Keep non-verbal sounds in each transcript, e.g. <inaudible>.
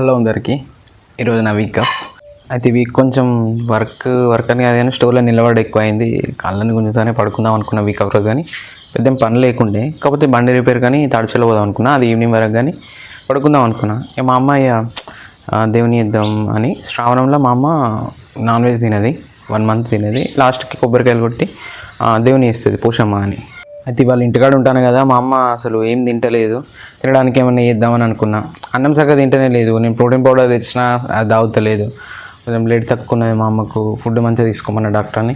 Hello అందరికీ. ఈరోజు నా వీక్ అయితే వీక్ కొంచెం వర్క్ వర్క్ అని కాదు కానీ స్టోర్లో నిలబడి ఎక్కువ అయింది కళ్ళని గుంజుతానే పడుకుందాం అనుకున్న వీక్ ఆఫ్ రోజు కానీ. పెద్ద పని లేకుండే. కాకపోతే బండి రిపేర్ కానీ తాడిచెల్లో పోదాం అనుకున్నా. అది ఈవినింగ్ వరకు కానీ పడుకుందాం అనుకున్నా. ఇక మా అమ్మ ఇక దేవుని ఇద్దాం అని శ్రావణంలో మా అమ్మ నాన్ వెజ్ తినది. వన్ మంత్ తినేది. లాస్ట్కి కొబ్బరికాయలు కొట్టి దేవుని వేస్తుంది పోషమ్మ అని. అయితే ఇవాళ ఇంటికాడ ఉంటాను కదా మా అమ్మ అసలు ఏం తింటలేదు. తినడానికి ఏమన్నా చేద్దామని అనుకున్నా. అన్నం సగ తింటనే లేదు. నేను ప్రోటీన్ పౌడర్ తెచ్చినా అది తాగుతలేదు. కొంచెం లేట్ తక్కువ ఉన్నది మా అమ్మకు. ఫుడ్ మంచిగా తీసుకోమన్న డాక్టర్ని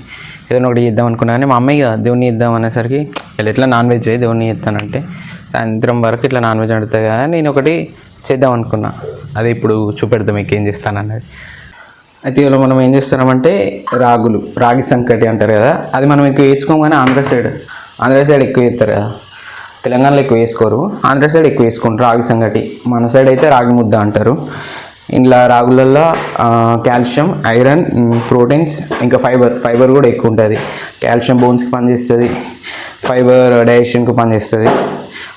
ఏదైనా ఒకటి చేద్దాం అనుకున్నా కానీ మా అమ్మయ్య ఇక దేవుని ఇద్దాం అనేసరికి వీళ్ళు ఎట్లా నాన్ వెజ్ చేయి దేవుని చేస్తానంటే. సాయంత్రం వరకు ఇట్లా నాన్ వెజ్ వండుతుంది కదా నేను ఒకటి చేద్దాం అనుకున్నా. అదే ఇప్పుడు చూపెడతాం మీకు ఏం చేస్తానన్నది. అయితే ఇవాళ మనం ఏం చేస్తున్నామంటే రాగులు. రాగి సంకటి అంటారు కదా అది మనం ఇంకా వేసుకోగానే ఆంధ్ర సైడ్ ఆంధ్ర సైడ్ ఎక్కువ వేస్తారు కదా తెలంగాణలో ఎక్కువ వేసుకోరు. ఆంధ్ర సైడ్ ఎక్కువ వేసుకుంటారు రాగి సంగటి. మన సైడ్ అయితే రాగి ముద్ద అంటారు. ఇంట్లో రాగులల్లో కాల్షియం ఐరన్ ప్రోటీన్స్ ఇంకా ఫైబర్ ఫైబర్ కూడా ఎక్కువ ఉంటుంది. కాల్షియం బోన్స్కి పనిచేస్తుంది. ఫైబర్ డైజెషన్కి పనిచేస్తుంది.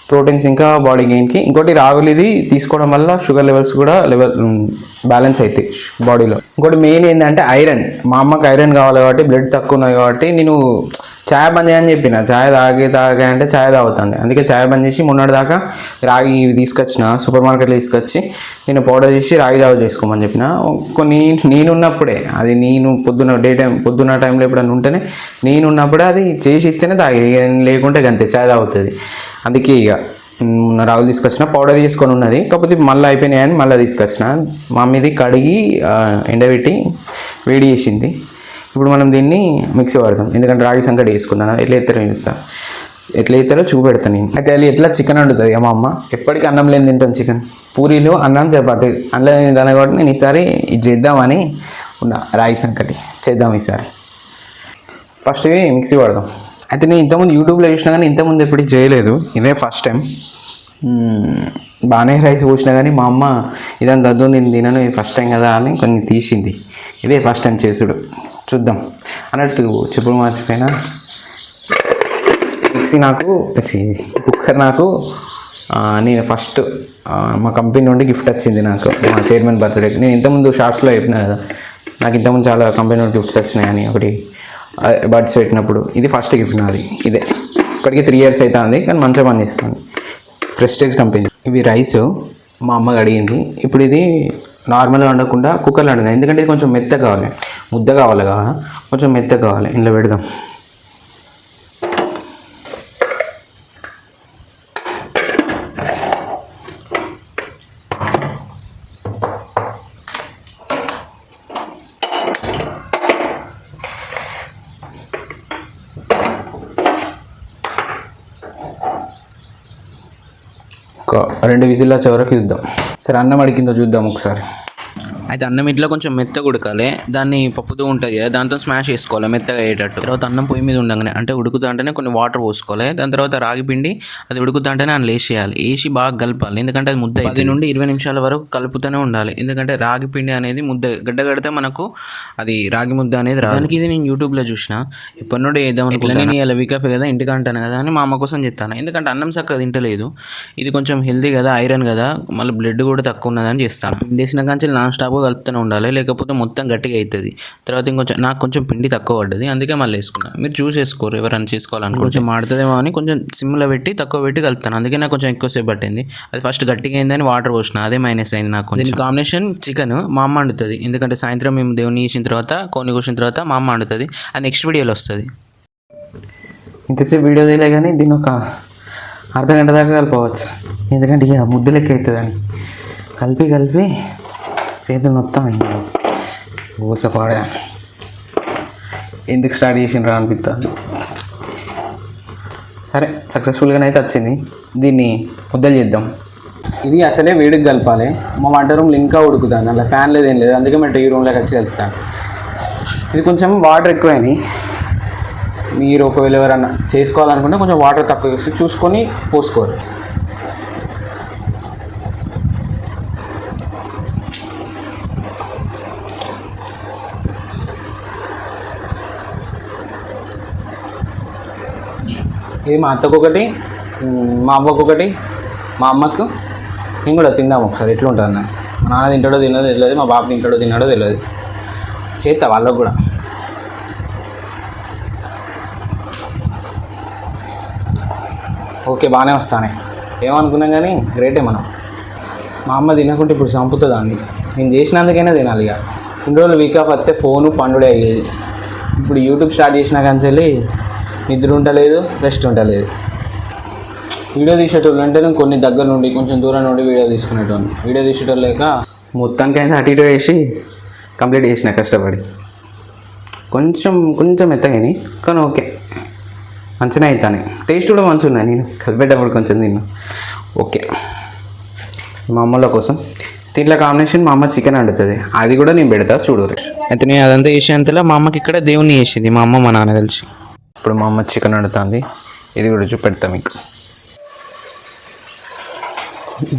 ప్రోటీన్స్ ఇంకా బాడీ గెయిన్కి. ఇంకోటి రాగులు ఇది తీసుకోవడం వల్ల షుగర్ లెవెల్స్ కూడా లెవెల్ బ్యాలెన్స్ అవుతాయి బాడీలో. ఇంకోటి మెయిన్ ఏంటంటే ఐరన్. మా అమ్మకి ఐరన్ కావాలి కాబట్టి బ్లడ్ తక్కువ ఉన్నాయి కాబట్టి నేను ఛాయ్ బంద్ చేయని చెప్పిన? ఛాయ్ తాగి తాగా అంటే ఛాయ్ తాగుతుంది. అందుకే ఛాయ్ బంద్ చేసి మొన్నటి దాకా రాగి ఇవి తీసుకొచ్చిన సూపర్ మార్కెట్లో తీసుకొచ్చి నేను పౌడర్ చేసి రాగి జావ చేసుకోమని చెప్పిన. కొన్ని నేనున్నప్పుడే అది నేను పొద్దున డే టైం పొద్దున్న టైంలో ఎప్పుడైనా ఉంటేనే నేనున్నప్పుడే అది చేసి ఇస్తేనే తాగి. ఇక లేకుంటే గంతే అంతే ఛాయ్ తాగుతుంది. అందుకే ఇక రాగులు తీసుకొచ్చిన పౌడర్ చేసుకొని ఉన్నది. కాకపోతే మళ్ళీ అయిపోయినాయని మళ్ళీ తీసుకొచ్చిన. మా మమ్మీది కడిగి ఎండబెట్టి వేడి చేసింది. ఇప్పుడు మనం దీన్ని మిక్సీ వాడతాం. ఎందుకంటే రాగి సంకటి వేసుకున్నాను ఎట్లా ఎత్తారో చెప్తాను ఎట్లా ఎత్తారో చూపెడతాను నేను. అయితే అది ఎట్లా చికెన్ వండుతుంది మా అమ్మ? ఎప్పటికీ అన్నం లేని తింటాను చికెన్ పూరీలు అన్నం చపాతి. అన్నం తింటాను కాబట్టి నేను ఈసారి ఇది చేద్దామని ఉన్నా రాగి సంకటి చేద్దాం ఈసారి. ఫస్ట్ ఇవి మిక్సీ వాడదాం. అయితే నేను ఇంతకుముందు యూట్యూబ్లో చూసినా కానీ ఇంతకుముందు ఎప్పుడు చేయలేదు. ఇదే ఫస్ట్ టైం బాగానే రైస్ పోసినా కానీ మా అమ్మ ఇదని దద్దు నేను తినను ఇది ఫస్ట్ టైం కదా అని కొన్ని తీసింది. ఇదే ఫస్ట్ టైం చేసుడు. చూద్దాం. అన్నట్టు చెప్పుడు మర్చిపోయినా మిక్సీ నాకు కుక్కర్ నాకు నేను ఫస్ట్ మా కంపెనీ నుండి గిఫ్ట్ వచ్చింది నాకు మా చైర్మన్ బర్త్డేకి నేను ఇంతకుముందు షార్ట్స్లో చెప్పినా కదా నాకు ఇంతకుముందు చాలా కంపెనీ నుండి గిఫ్ట్స్ వచ్చినాయని ఒకటి బర్డ్స్ పెట్టినప్పుడు. ఇది ఫస్ట్ గిఫ్ట్ నాది ఇదే. ఇప్పటికి త్రీ ఇయర్స్ అవుతుంది కానీ మంచిగా పని చేస్తుంది ప్రెస్టేజ్ కంపెనీ ఇవి రైస్ మా అమ్మ అడిగింది. ఇప్పుడు ఇది నార్మల్గా వండకుండా కుక్కర్లో వండుదాం. ఎందుకంటే ఇది కొంచెం మెత్త కావాలి. ముద్ద కావాలి కదా. కొంచెం మెత్త కావాలి. ఇంట్లో పెడదాం. ఒక రెండు విజిల్లా చివరకు చూద్దాం. సరే అన్నం అడిగిందో చూద్దాం ఒకసారి. అయితే అన్నం ఇట్లా కొంచెం మెత్తగా ఉడకాలి. దాన్ని పప్పుతో ఉంటుంది కదా దాంతో స్మాష్ చేసుకోవాలి మెత్తగా అయ్యేటట్టు. తర్వాత అన్నం పొయ్యి మీద ఉండగానే అంటే ఉడుకుతా అంటేనే కొన్ని వాటర్ పోసుకోవాలి. దాని తర్వాత రాగి పిండి అది ఉడుకుతా అంటేనే అందులో వేసేయాలి. వేసి బాగా కలపాలి. ఎందుకంటే అది ముద్ద పది నుండి ఇరవై నిమిషాల వరకు కలుపుతూనే ఉండాలి. ఎందుకంటే రాగి పిండి అనేది ముద్ద గడ్డ కడితే మనకు అది రాగి ముద్ద అనేది రాదు. ఇది నేను యూట్యూబ్లో చూసిన. ఇప్పటి నుండి అనుకుంటా నేను ఇలా వీకాఫ్ కదా ఇంటికి అంటాను కదా అని మా అమ్మ కోసం చెప్తాను. ఎందుకంటే అన్నం చక్కగా తింటలేదు. ఇది కొంచెం హెల్దీ కదా ఐరన్ కదా. మళ్ళీ బ్లడ్ కూడా తక్కువ ఉన్నదని చేస్తాను. పిండి వేసిన కానీ నాన్ స్టాప్గా కలుపుతూనే ఉండాలి లేకపోతే మొత్తం గట్టిగా అవుతుంది తర్వాత ఇంకొంచెం నాకు కొంచెం పిండి తక్కువ పడ్డది అందుకే మళ్ళీ వేసుకున్నాను మీరు చూస్ చేసుకోరు ఎవరైనా చేసుకోవాలని కొంచెం మాడుతుందేమో అని కొంచెం సిమ్లో పెట్టి తక్కువ పెట్టి కలుపుతాను. అందుకే నాకు కొంచెం ఎక్కువసేపు పట్టింది. అది ఫస్ట్ గట్టిగా అయిందని వాటర్ పోసిన అదే మైనస్ అయింది నాకు కొంచెం. కాంబినేషన్ చికెన్ మా అమ్మ వండుతుంది. ఎందుకంటే సాయంత్రం మేము దేవుని చేసిన తర్వాత కొన్ని కోసిన తర్వాత మా అమ్మ వండుతుంది. అది నెక్స్ట్ వీడియోలో వస్తుంది. ఇంతసేపు వీడియో తీయలే కానీ దీన్ని ఒక అర్ధ గంట దాకా కలపవచ్చు. ఎందుకంటే ఇక ముద్ద లెక్క అవుతుందని. కలిపి కలిపి చేతులు మొత్తం ఊసపాడా ఎందుకు స్టార్ట్ చేసిండ్రా అనిపిస్తుంది సరే సక్సెస్ఫుల్గానే అయితే వచ్చింది. దీన్ని ముద్దలు చేద్దాం. ఇది అసలే వేడికి కలపాలి. మా వంట రూమ్లో ఇంకా ఉడుకుతుంది. అలా ఫ్యాన్ లేదు ఏం లేదు. అందుకే మేము టీవీ రూమ్లోకి వచ్చి కలుపుతాను ఇది కొంచెం వాటర్ ఎక్కువైనాయి మీరు ఒకవేళ ఎవరైనా చేసుకోవాలనుకుంటే కొంచెం వాటర్ తక్కువ చూసుకొని పోసుకోరు. ఇది మా అత్తకు ఒకటి మా అవ్వకు ఒకటి మా అమ్మకు. నేను కూడా తిందాం ఒకసారి ఎట్లుంటుంది. అన్న మా నాన్న తింటాడో తినదో తెలియదు మా బాబు తింటాడో తిన్నాడో తెలియదు. చేస్తా వాళ్ళకు కూడా. ఓకే బాగానే వస్తానే. ఏమనుకున్నాం కానీ గ్రేటే మనం. మా అమ్మ తినకుంటే ఇప్పుడు చంపుతుందా అండి? నేను చేసినందుకైనా తినాలి ఇక. ఇన్ని రోజులు వీక్ ఆఫ్ వస్తే ఫోను పండుడే అయ్యేది. ఇప్పుడు యూట్యూబ్ స్టార్ట్ చేసిన కాంచెల్లి నిద్ర ఉండలేదు రెస్ట్ ఉండలేదు. వీడియో తీసేటోళ్ళు అంటే నేను కొన్ని దగ్గర నుండి కొంచెం దూరం నుండి వీడియో తీసుకునేటోళ్ళు వీడియో తీసేటోళ్ళు లేక మొత్తానికి అటు ఇటు వేసి కంప్లీట్ చేసిన కష్టపడి. కొంచెం కొంచెం మెత్తగాని కానీ ఓకే. మంచిగా అవుతానే టేస్ట్ కూడా మంచిగా ఉన్నాయి నేను కలిపేటప్పుడు కొంచెం తిన్నా. ఓకే. మా అమ్మల కోసం. దీంట్లో కాంబినేషన్ మా అమ్మ చికెన్ వండుతుంది. అది కూడా నేను పెడతా చూడరు అయితే నేను అదంతా చేసేంతలో మా అమ్మకి ఇక్కడ దేవుని చేసింది. మా అమ్మ మా నాన్న కలిసి. ఇప్పుడు మా అమ్మ చికెన్ వండుతుంది. ఇది కూడా చూపెడతా మీకు.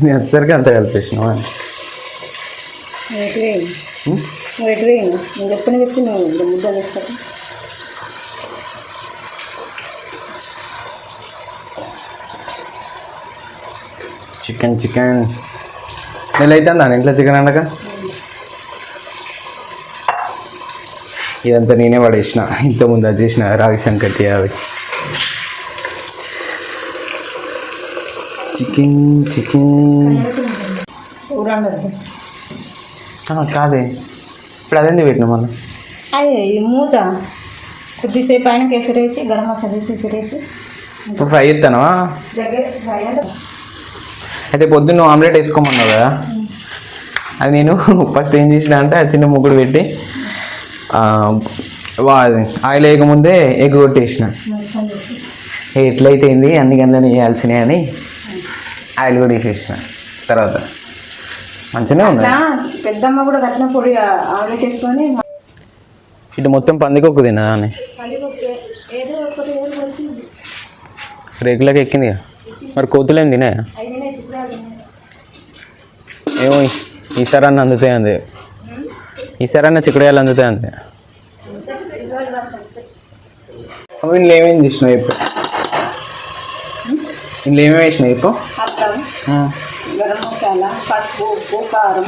నేను వచ్చేసరికి అంత చేస్తాను చికెన్ చికెన్ నెల అవుతుందా ఇంట్లో చికెన్ వండక? ఇదంతా నేనే పడేసిన. ఇంతకుముందు అది చేసిన రాగి సంకటి అవి చికెన్. చికెన్ కాదే. ఇప్పుడు అదేంది పెట్టినా మళ్ళీ? అయ్యే ఇది మూత. కొద్దిసేపు ఆయన కేసరేసి గరం మసాలా వేసి ఎసరేసి ఫ్రై చేస్తానా అయితే పొద్దున్న ఆమ్లెట్ వేసుకోమన్నావు కదా? అది నేను <laughs> ఫస్ట్ ఏం చేసిన అంటే చిన్న ముగ్గుడు పెట్టి ఆయిల్ వేయకముందే ఎగ్ కొట్టేసిన ఏ ఎట్లయితే ఏంది అన్ని గంటలని వేయాల్సినవి అని ఆయిల్ కూడా వేసేసిన. తర్వాత మంచిగానే ఉన్నాయి పెద్దమ్మ కూడా కట్టిన పొడి ఇటు మొత్తం పందికొక్కు తిన్నదా అని. రేకులకి ఎక్కింది మరి కోతులేం తినే అయినా చిత్రాలు ఏమో ఈసారి అన్న అందుతాయి అంది ఈసారి అన్న చిక్కుడుకాయలు అందుతాయి అంది అవి ఇందులో ఏమేమి చేసినావు ఇప్పుడు ఇందులో ఏమేమి వేసినావు ఇప్పుడు గరం మసాలా పసుపు ఉప్పు కారం.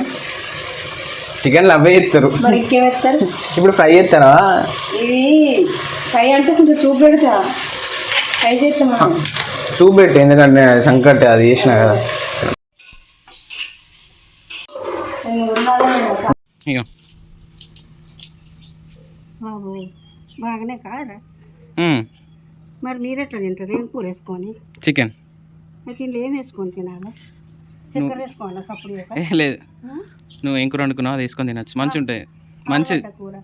చికెన్లు అవే వేస్తారు? ఇప్పుడు ఫ్రై చేస్తారా? ఇది ఫ్రై అంటే కొంచెం చూపు పెడతా. ఫ్రై చేస్తాం మనం. చూపెట్టు ఎందుకంటే సంకట్ అది చేసిన కదా. ఇగో. బాబు బాగానే మరి మీరెట్లా తింటారు? ఏం కూర వేసుకొని? చికెన్. ఏం వేసుకొని తినాలి? చక్కెర వేసుకోవాలా సప్పుడు చేయక? ఏ లేదు. నువ్వు ఏం కూర వండుకున్నావు అది వేసుకొని తినచ్చు. మంచి ఉంటాయి మంచిది కూర.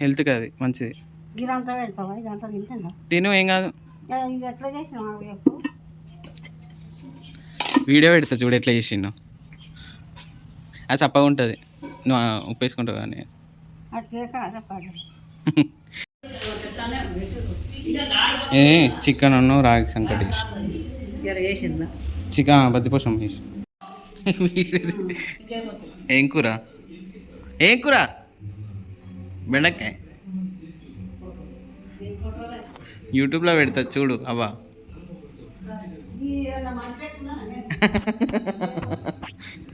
హెల్త్కి అది మంచిది. గిరంతా పెడతావా? ఇదంతా తింటున్నా తిను ఏం కాదు. ఇది ఎట్లా చేసినావు? అవి చెప్పు. వీడియో పెడతా చూడు ఎట్లా చేసిండు. అది చప్పగా ఉంటుంది. నువ్వు ఆ ఉప్పు వేసుకుంటావు కానీ. ఏ చికెన్ అన్ను రాగి సంకటి. చికెన్ బద్దిపోసం వేసి ఏం కూర? ఏం కూర? బెండకాయ. యూట్యూబ్లో పెడతా చూడు అవ్వా. <laughs>